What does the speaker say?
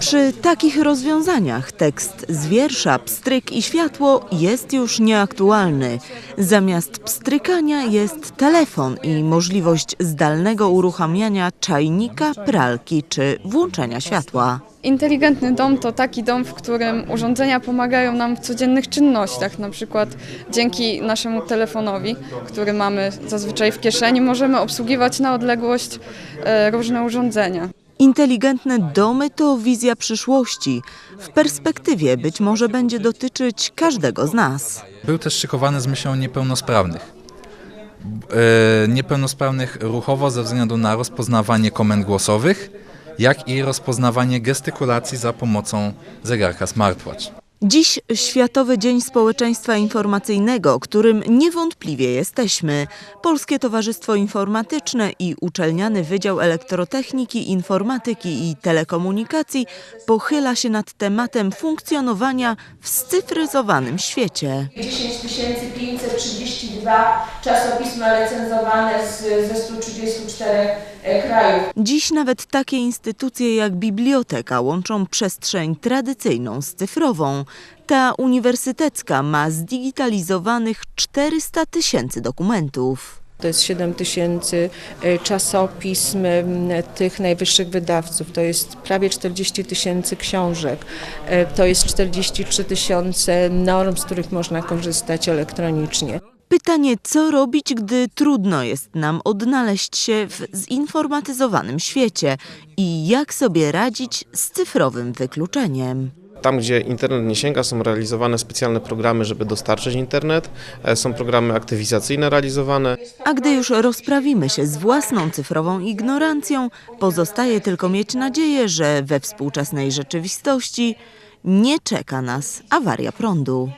Przy takich rozwiązaniach tekst z wiersza Pstryk i światło jest już nieaktualny. Zamiast pstrykania jest telefon i możliwość zdalnego uruchamiania czajnika, pralki czy włączenia światła. Inteligentny dom to taki dom, w którym urządzenia pomagają nam w codziennych czynnościach. Na przykład dzięki naszemu telefonowi, który mamy zazwyczaj w kieszeni, możemy obsługiwać na odległość e, różne urządzenia. Inteligentne domy to wizja przyszłości. W perspektywie być może będzie dotyczyć każdego z nas. Był też szykowany z myślą o niepełnosprawnych. E, niepełnosprawnych ruchowo ze względu na rozpoznawanie komend głosowych, jak i rozpoznawanie gestykulacji za pomocą zegarka smartwatch. Dziś Światowy Dzień Społeczeństwa Informacyjnego, którym niewątpliwie jesteśmy. Polskie Towarzystwo Informatyczne i Uczelniany Wydział Elektrotechniki, Informatyki i Telekomunikacji pochyla się nad tematem funkcjonowania w scyfryzowanym świecie. 10 532 czasopisma recenzowane z, ze 134 e, krajów. Dziś nawet takie instytucje jak biblioteka łączą przestrzeń tradycyjną z cyfrową. Ta uniwersytecka ma zdigitalizowanych 400 tysięcy dokumentów. To jest 7 tysięcy e, czasopism tych najwyższych wydawców, to jest prawie 40 tysięcy książek, e, to jest 43 tysiące norm, z których można korzystać elektronicznie. Pytanie, co robić, gdy trudno jest nam odnaleźć się w zinformatyzowanym świecie i jak sobie radzić z cyfrowym wykluczeniem. Tam, gdzie internet nie sięga, są realizowane specjalne programy, żeby dostarczyć internet. E, Są programy aktywizacyjne realizowane. A gdy już rozprawimy się z własną cyfrową ignorancją, pozostaje tylko mieć nadzieję, że we współczesnej rzeczywistości nie czeka nas awaria prądu.